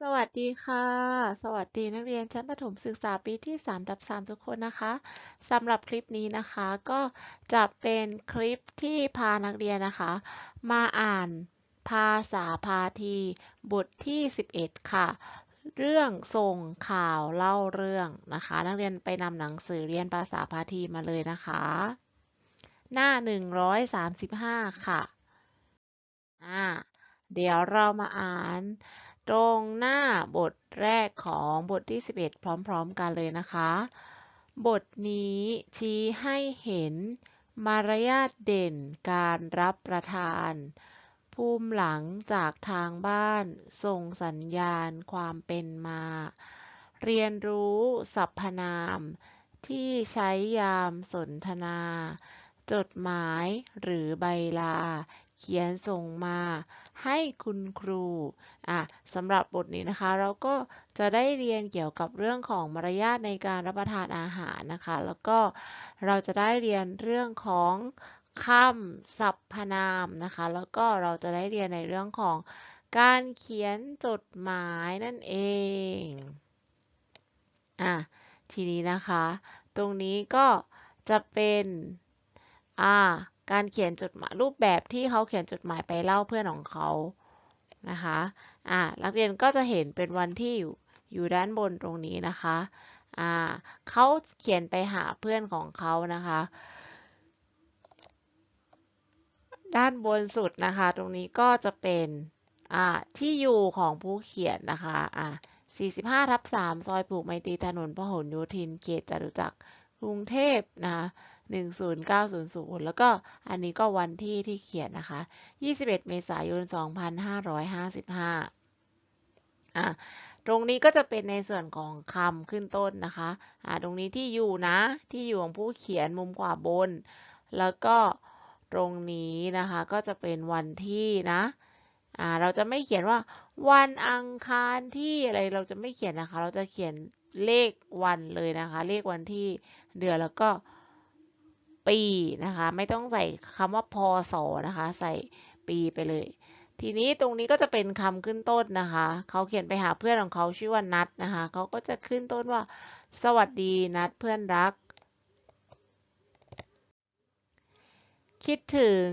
สวัสดีค่ะ สวัสดีนักเรียนชั้นประถมศึกษาปีที่3ทับ 3 ทุกคนนะคะสำหรับคลิปนี้นะคะก็จะเป็นคลิปที่พานักเรียนนะคะ มาอ่านภาษาพาที บทที่ 11 ค่ะ เรื่องส่งข่าวเล่าเรื่องนะคะ นักเรียนไปนำหนังสือเรียนภาษาพาทีมาเลยนะคะ หน้า 135 ค่ะอ่าเดี๋ยวเรามาอ่าน ตรงหน้าบทแรกของบทที่ 11 พร้อมๆ กันเลยนะคะ บทนี้ชี้ให้เห็นมารยาทเด่นการรับประทาน ภูมิหลังจากทางบ้าน ส่งสัญญาณความเป็นมา เรียนรู้สรรพนาม ที่ใช้ยามสนทนา จดหมายหรือใบลา เขียนส่งมาให้คุณครูอะสำหรับบทนี้นะคะ เราก็จะได้เรียนเกี่ยวกับเรื่องของมารยาทในการรับประทานอาหารนะคะ แล้วก็เราจะได้เรียนเรื่องของคำสรรพนามนะคะ แล้วก็เราจะได้เรียนในเรื่องของการเขียนจดหมายนั่นเองอะทีนี้นะคะ ตรงนี้ก็จะเป็นอ่า การเขียนจดหมายรูปแบบที่เขาเขียนจดหมายไปเล่าเพื่อนของเขานะคะอ่านักเรียนก็จะเห็นเป็นวันที่อยู่อยู่ด้านบนตรงนี้นะคะอ่าเขาเขียนไปหาเพื่อนของเขานะคะ ด้านบนสุดนะคะ ตรงนี้ก็จะเป็นอ่าที่อยู่ของผู้เขียนนะคะอ่า45ทับ3ซอยผูกไมตรีถนนพหลโยธิน เขตจตุจักรกรุงเทพนะคะ 10900 แล้วก็อันนี้ก็วันที่ที่เขียนนะคะ 21 เมษายน 2555 อะ ตรงนี้ก็จะเป็นในส่วนของคำขึ้นต้นนะคะ อะตรงนี้ที่อยู่นะ ที่อยู่ของผู้เขียนมุมขวาบน แล้วก็ตรงนี้นะคะก็จะเป็นวันที่นะ อ่า เราจะไม่เขียนว่าวันอังคารที่อะไร เราจะไม่เขียนนะคะ เราจะเขียนเลขวันเลยนะคะ เลขวันที่เดือนแล้วก็ ปีนะคะ ไม่ต้องใส่คำว่าพศนะคะ ใส่ปีไปเลย ทีนี้ตรงนี้ก็จะเป็นคำขึ้นต้นนะคะเขาเขียนไปหาเพื่อนของเขาชื่อว่านัดนะคะเขาก็จะขึ้นต้นว่า สวัสดีนัดเพื่อนรัก คิดถึง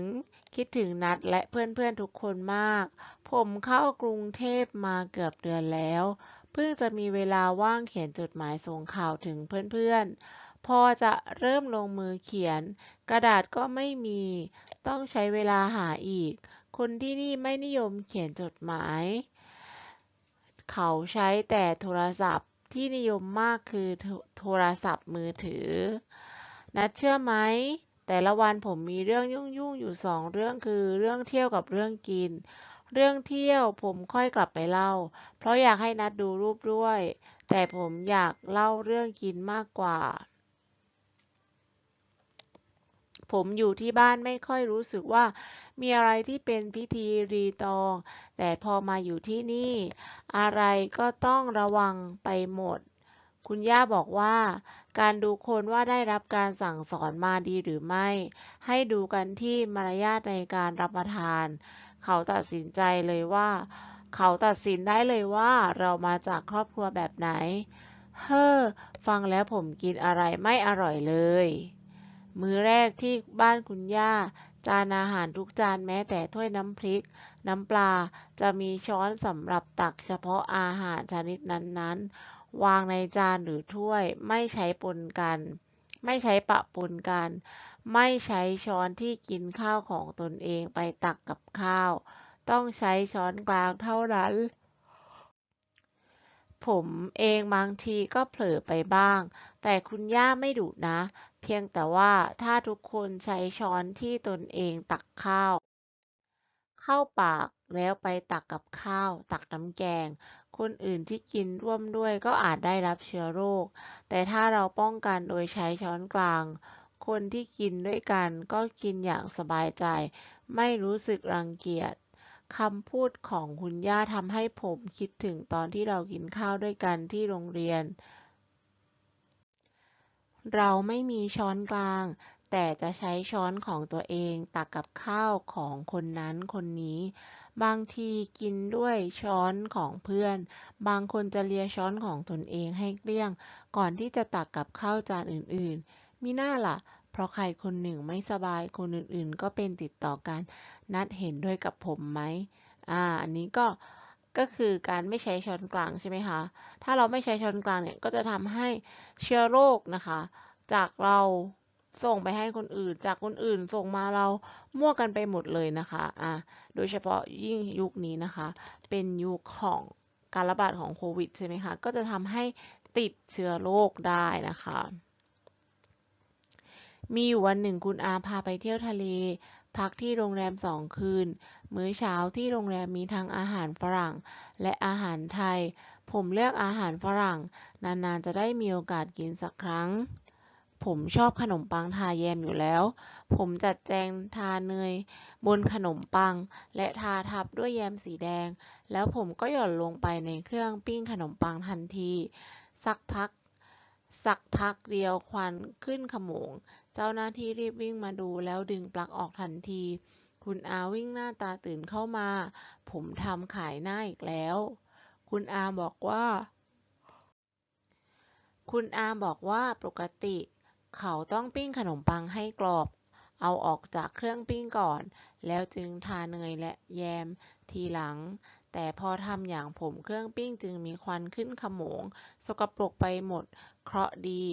คิดถึงนัดและเพื่อนๆทุกคนมาก ผมเข้ากรุงเทพมาเกือบเดือนแล้ว เพิ่งจะมีเวลาว่างเขียนจดหมายส่งข่าวถึงเพื่อนๆ พอจะเริ่มลงมือเขียน กระดาษก็ไม่มี ต้องใช้เวลาหาอีก คนที่นี่ไม่นิยมเขียนจดหมาย เขาใช้แต่โทรศัพท์ที่นิยมมากคือโทรศัพท์มือถือ นัดเชื่อไหม แต่ละวันผมมีเรื่องยุ่งๆอยู่สองเรื่องคือเรื่องเที่ยวกับเรื่องกิน เรื่องเที่ยวผมค่อยกลับไปเล่า เพราะอยากให้นัดดูรูปด้วย แต่ผมอยากเล่าเรื่องกินมากกว่า ผมอยู่ที่บ้านไม่ค่อยรู้สึกว่า มีอะไรที่เป็นพิธีรีตอง แต่พอมาอยู่ที่นี่ อะไรก็ต้องระวังไปหมด คุณย่าบอกว่า การดูคนว่าได้รับการสั่งสอนมาดีหรือไม่ ให้ดูกันที่มารยาทในการรับประทาน เขาตัดสินใจเลยว่า เขาตัดสินได้เลยว่าเรามาจากครอบครัวแบบไหน เฮ้อ ฟังแล้วผมกินอะไรไม่อร่อยเลย มื้อแรกที่บ้านคุณย่า จานอาหารทุกจานแม้แต่ถ้วยน้ำพริก น้ำปลาจะมีช้อนสำหรับตักเฉพาะอาหารชนิดนั้นๆ วางในจานหรือถ้วยไม่ใช้ปนกัน ไม่ใช้ปะปนกัน ไม่ใช้ช้อนที่กินข้าวของตนเองไปตักกับข้าว ต้องใช้ช้อนกลางเท่านั้น ผมเองบางทีก็เผลอไปบ้าง แต่คุณย่าไม่ดุนะ เพียงแต่ว่าถ้าทุกคนใช้ช้อนที่ตนเองตักข้าว เข้าปากแล้วไปตักกับข้าว ตักน้ำแกง คนอื่นที่กินร่วมด้วยก็อาจได้รับเชื้อโรค แต่ถ้าเราป้องกันโดยใช้ช้อนกลาง คนที่กินด้วยกันก็กินอย่างสบายใจ ไม่รู้สึกรังเกียจคำพูดของคุณย่าทำให้ผมคิดถึงตอนที่เรากินข้าวด้วยกันที่โรงเรียน เราไม่มีช้อนกลาง แต่จะใช้ช้อนของตัวเองตักกับข้าวของคนนั้นคนนี้ บางทีกินด้วยช้อนของเพื่อน บางคนจะเลียช้อนของตนเองให้เกลี้ยง ก่อนที่จะตักกับข้าวจานอื่นๆมิน่าล่ะ เพราะใครคนหนึ่งไม่สบายคนอื่นๆ ก็เป็นติดต่อกัน นัดเห็นด้วยกับผมไหมอ่า อันนี้ก็ ก็คือการไม่ใช้ช้อนกลางใช่ไหมคะ ถ้าเราไม่ใช้ช้อนกลางเนี่ยก็จะทำให้เชื้อโรคนะคะ จากเราส่งไปให้คนอื่น จากคนอื่นส่งมาเรามั่วกันไปหมดเลยนะคะอ่าโดยเฉพาะยิ่งยุคนี้นะคะ เป็นยุคของการระบาดของโควิดใช่ไหมคะ ก็จะทำให้ติดเชื้อโรคได้นะคะ มีอยู่วันหนึ่งคุณอาพาไปเที่ยวทะเล พักที่โรงแรมสองคืน มื้อเช้าที่โรงแรมมีทั้งอาหารฝรั่ง และอาหารไทย ผมเลือกอาหารฝรั่ง นานๆ จะได้มีโอกาสกินสักครั้ง ผมชอบขนมปังทาแยมอยู่แล้ว ผมจัดแจงทาเนยบนขนมปัง และทาทับด้วยแยมสีแดง แล้วผมก็หย่อนลงไปในเครื่องปิ้งขนมปังทันที สักพัก สักพักเดียวควันขึ้นขโมง เจ้าหน้าที่รีบวิ่งมาดูแล้วดึงปลั๊กออกทันที คุณอาวิ่งหน้าตาตื่นเข้ามา ผมทำขายหน้าอีกแล้ว คุณอาบอกว่า คุณอาบอกว่าปกติ เขาต้องปิ้งขนมปังให้กรอบ เอาออกจากเครื่องปิ้งก่อน แล้วจึงทาเนยและแยมทีหลัง แต่พอทำอย่างผมเครื่องปิ้งจึงมีควันขึ้นขโมง สกปรกไปหมด เคราะดี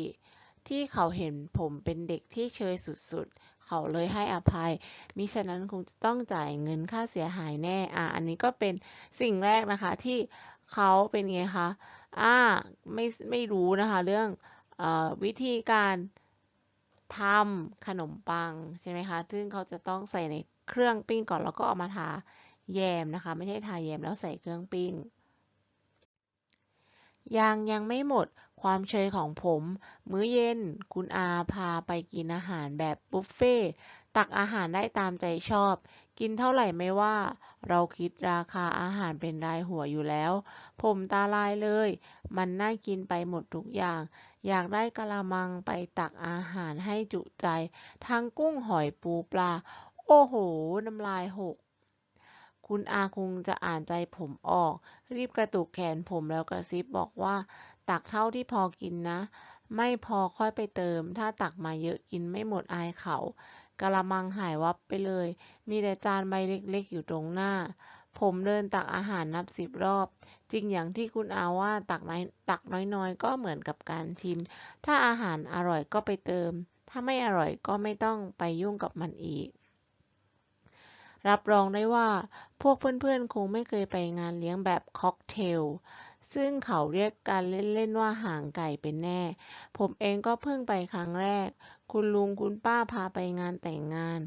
ที่เขาเห็นผมเป็นเด็กที่เชยสุดๆ เขาเลยให้อภัย มิฉะนั้นคงจะต้องจ่ายเงินค่าเสียหายแน่ อ่า อันนี้ก็เป็นสิ่งแรกนะคะที่เขาเป็นไงคะ อ่า ไม่ไม่รู้นะคะ เรื่องอวิธีการทำขนมปังใช่ไหมคะ ซึ่งเขาจะต้องใส่ในเครื่องปิ้งก่อนแล้วก็เอามาทาแยมนะคะ ไม่ใช่ทาแยมแล้วใส่เครื่องปิ้งยังยังไม่หมด ความเชยของผม มื้อเย็น คุณอาพาไปกินอาหารแบบบุฟเฟ่ตักอาหารได้ตามใจชอบ กินเท่าไหร่ไม่ว่า เราคิดราคาอาหารเป็นรายหัวอยู่แล้ว ผมตาลายเลย มันน่ากินไปหมดทุกอย่าง อยากได้กะละมังไปตักอาหารให้จุใจ ทั้งกุ้งหอยปูปลา โอ้โห น้ำลายหก คุณอาคงจะอ่านใจผมออก รีบกระตุกแขนผมแล้วกระซิบบอกว่า ตักเท่าที่พอกินนะ ไม่พอค่อยไปเติม ถ้าตักมาเยอะกินไม่หมดอายเขากะละมังหายวับไปเลย มีแต่จานใบเล็กๆอยู่ตรงหน้า ผมเดินตักอาหารนับสิบรอบ จริงอย่างที่คุณอาว่าตักน้อยตักน้อยๆ ก็เหมือนกับการชิม ถ้าอาหารอร่อยก็ไปเติม ถ้าไม่อร่อยก็ไม่ต้องไปยุ่งกับมันอีก รับรองได้ว่าพวกเพื่อนๆ คงไม่เคยไปงานเลี้ยงแบบค็อกเทล ซึ่งเขาเรียกการเล่น ๆ ว่าหางไก่เป็นแน่ ผมเองก็เพิ่งไปครั้งแรก คุณลุงคุณป้าพาไปงานแต่งงาน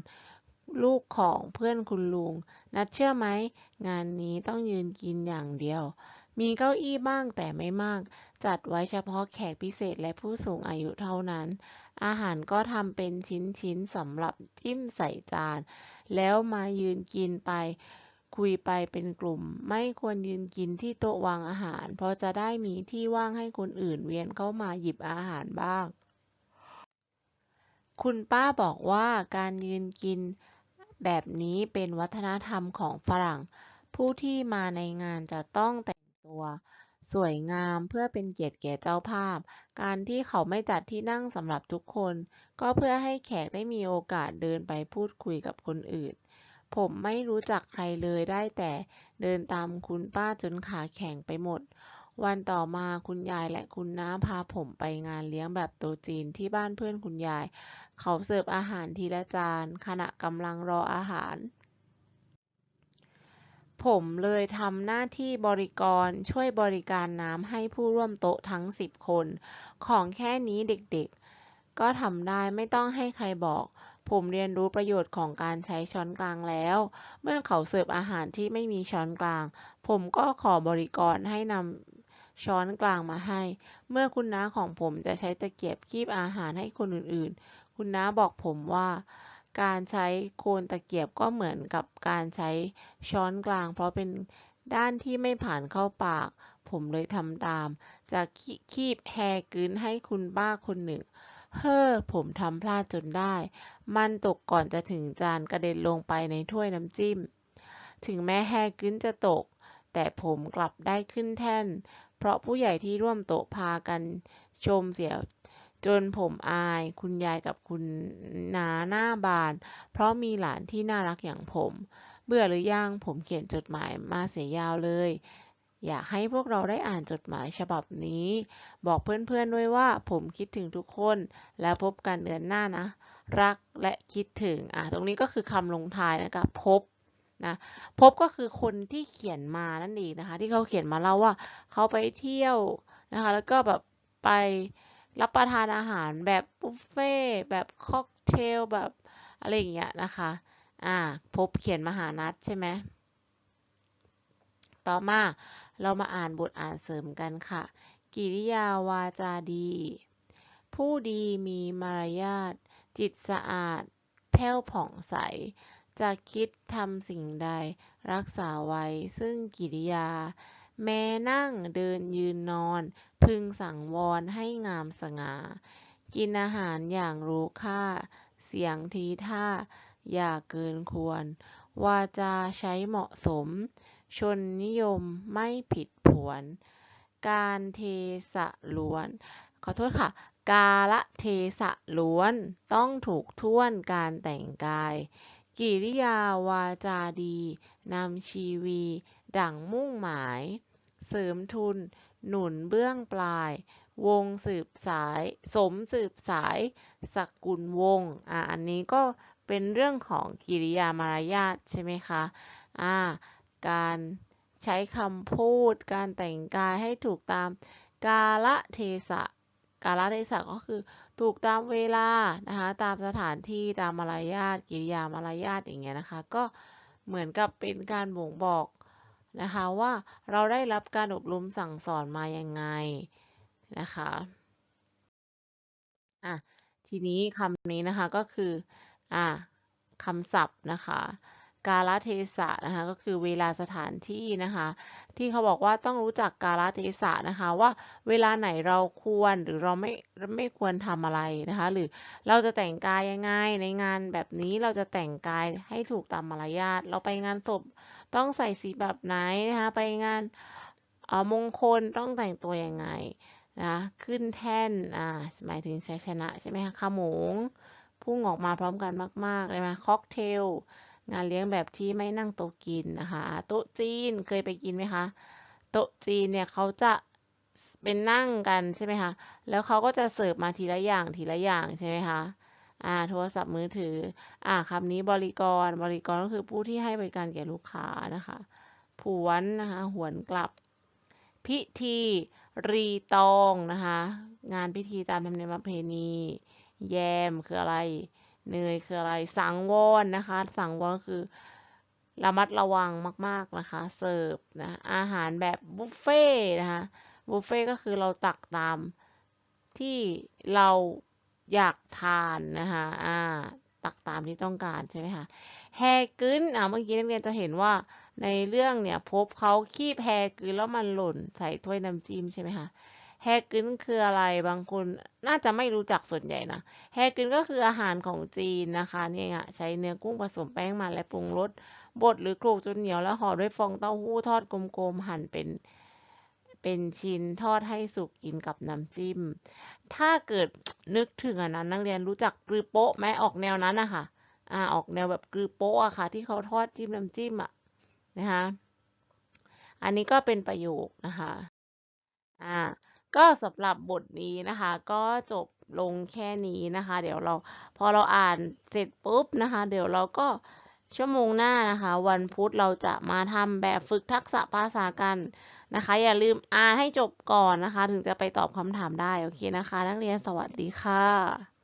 ลูกของเพื่อนคุณลุง นัดเชื่อไหม งานนี้ต้องยืนกินอย่างเดียว มีเก้าอี้บ้างแต่ไม่มาก จัดไว้เฉพาะแขกพิเศษและผู้สูงอายุเท่านั้น อาหารก็ทำเป็นชิ้น ๆสำหรับจิ้มใส่จาน แล้วมายืนกินไป คุยไปเป็นกลุ่ม ไม่ควรยืนกินที่โต๊ะวางอาหาร เพราะจะได้มีที่ว่างให้คนอื่นเวียนเข้ามาหยิบอาหารบ้าง คุณป้าบอกว่าการยืนกินแบบนี้เป็นวัฒนธรรมของฝรั่ง ผู้ที่มาในงานจะต้องแต่งตัว สวยงามเพื่อเป็นเกียรติแก่เจ้าภาพ การที่เขาไม่จัดที่นั่งสำหรับทุกคน ก็เพื่อให้แขกได้มีโอกาสเดินไปพูดคุยกับคนอื่น ผมไม่รู้จักใครเลยได้แต่เดินตามคุณป้าจนขาแข็งไปหมด วันต่อมาคุณยายและคุณน้าพาผมไปงานเลี้ยงแบบโตจีนที่บ้านเพื่อนคุณยาย เขาเสิร์ฟอาหารทีละจาน ขณะกำลังรออาหาร ผมเลยทำหน้าที่บริกรช่วยบริการน้ำให้ผู้ร่วมโต๊ะทั้งสิบคน ของแค่นี้เด็กๆ ก็ทำได้ไม่ต้องให้ใครบอก ผมเรียนรู้ประโยชน์ของการใช้ช้อนกลางแล้ว เมื่อเขาเสิร์ฟอาหารที่ไม่มีช้อนกลาง ผมก็ขอบริกรให้นำช้อนกลางมาให้ เมื่อคุณน้าของผมจะใช้ตะเกียบคีบอาหารให้คนอื่นๆ คุณน้าบอกผมว่าการใช้โคนตะเกียบก็เหมือนกับการใช้ช้อนกลาง เพราะเป็นด้านที่ไม่ผ่านเข้าปาก ผมเลยทำตาม จะคีบแฮกึนให้คุณป้าคนหนึ่ง เฮ้อ ผมทำพลาดจนได้ มันตกก่อนจะถึงจานกระเด็นลงไปในถ้วยน้ำจิ้ม ถึงแม้แฮกึ้นจะตก แต่ผมกลับได้ขึ้นแท่น เพราะผู้ใหญ่ที่ร่วมโต๊ะพากันชมเสียจนผมอาย คุณยายกับคุณนาหน้าบาน เพราะมีหลานที่น่ารักอย่างผม เบื่อหรือยังผมเขียนจดหมายมาเสียยาวเลย อยากให้พวกเราได้อ่านจดหมายฉบับนี้ บอกเพื่อนๆด้วยว่าผมคิดถึงทุกคน แล้วพบกันเดือนหน้านะ รักและคิดถึง อะ ตรงนี้ก็คือคำลงท้ายนะคะพบนะพบก็คือคนที่เขียนมานั่นเองนะคะ ที่เขาเขียนมาเล่าว่าเขาไปเที่ยวนะคะ แล้วก็แบบไปรับประทานอาหารแบบบุฟเฟ่แบบค็อกเทลแบบอะไรอย่างเงี้ยนะคะ อ่า พบเขียนมาหานัดใช่ไหม ต่อมา เรามาอ่านบทอ่านเสริมกันค่ะ กิริยาวาจาดี ผู้ดีมีมารยาท จิตสะอาด แผ้วผ่องใส จะคิดทำสิ่งใด รักษาไว้ซึ่งกิริยา แม้นั่งเดินยืนนอน พึงสังวรให้งามสง่า กินอาหารอย่างรู้ค่า เสียงทีท่า อย่าเกินควร วาจาใช้เหมาะสม ชนนิยมไม่ผิดผวน การเทศะล้วน ขอโทษค่ะ กาละเทศะล้วน ต้องถูกท่วนการแต่งกาย กิริยาวาจาดีนำชีวี ดั่งมุ่งหมาย เสริมทุน หนุนเบื้องปลาย วงสืบสาย สมสืบสาย สกุลวงอ่าอันนี้ก็เป็นเรื่องของกิริยามารยาทใช่ไหมคะอ่า การใช้คำพูด การแต่งกายให้ถูกตามกาลเทศะกาลเทศะก็คือถูกตามเวลานะคะตามสถานที่ตามมารยาทกิริยามารยาทอย่างเงี้ยนะคะ ก็เหมือนกับเป็นการบ่งบอกนะคะว่าเราได้รับการอบรมสั่งสอนมายังไงนะคะอะทีนี้คำนี้นะคะก็คืออะคำศัพท์นะคะ กาลเทศะนะคะก็คือเวลาสถานที่นะคะ ที่เขาบอกว่าต้องรู้จักกาลเทศะนะคะว่าเวลาไหนเราควรหรือเราไม่ไม่ควรทำอะไรนะคะ หรือเราจะแต่งกายยังไงในงานแบบนี้เราจะแต่งกายให้ถูกตามมารยาทเราไปงานศพต้องใส่สีแบบไหนนะคะไปงานมงคลต้องแต่งตัวยังไงนะขึ้นแท่นอ่าหมายถึงชัยชนะใช่ไหมคะขมงพุ่งออกมาพร้อมกันมากๆเลยไหมค็อกเทล งานเลี้ยงแบบที่ไม่นั่งโต๊ะกินนะคะ โต๊ะจีนเคยไปกินไหมคะ โต๊ะจีนเนี่ยเขาจะเป็นนั่งกันใช่ไหมคะ แล้วเขาก็จะเสิร์ฟมาทีละอย่างทีละอย่างใช่ไหมคะอ่าโทรศัพท์มือถือ อ่าคำนี้บริกร บริกรก็คือผู้ที่ให้บริการแก่ลูกค้านะคะ ผวนนะคะ หวนกลับ พิธีรีตองนะคะ งานพิธีตามธรรมเนียมประเพณี แยมคืออะไร เนยคืออะไรสังวรนะคะ สังวรคือระมัดระวังมาก ๆ นะคะ เสิร์ฟนะอาหารแบบบุฟเฟ่นะคะบุฟเฟ่ก็คือเราตักตามที่เราอยากทานนะคะอ่าตักตามที่ต้องการใช่ไหมคะแฮกึ้นอ่าเมื่อกี้นักเรียนจะเห็นว่าในเรื่องเนี่ยพบเขาคีบแฮกึ้นแล้วมันหล่นใส่ถ้วยน้ำจิ้มใช่ไหมคะ แฮกึ้นคืออะไรบางคนน่าจะไม่รู้จักส่วนใหญ่นะแฮกึ้นก็คืออาหารของจีนนะคะเนี่ยใช้เนื้อกุ้งผสมแป้งมันและปรุงรสบดหรือโขลกจนเหนียวแล้วห่อด้วยฟองเต้าหู้ทอดกลมๆหั่นเป็นเป็นชิ้นทอดให้สุกกินกับน้ำจิ้ม ถ้าเกิดนึกถึงอันนั้นนักเรียนรู้จักกรือโป๊ะไหมออกแนวนั้นนะคะอ่าออกแนวแบบกรือโป๊ะอะค่ะ ที่เขาทอดจิ้มน้ำจิ้มอะนะคะ อันนี้ก็เป็นประโยคนะคะ อ่า ก็สำหรับบทนี้นะคะ ก็จบลงแค่นี้นะคะ เดี๋ยวเราพอเราอ่านเสร็จปุ๊บนะคะ เดี๋ยวเราก็ชั่วโมงหน้านะคะ วันพุธเราจะมาทำแบบฝึกทักษะภาษากันนะคะ อย่าลืมอ่านให้จบก่อนนะคะ ถึงจะไปตอบคำถามได้ โอเคนะคะ นักเรียนสวัสดีค่ะ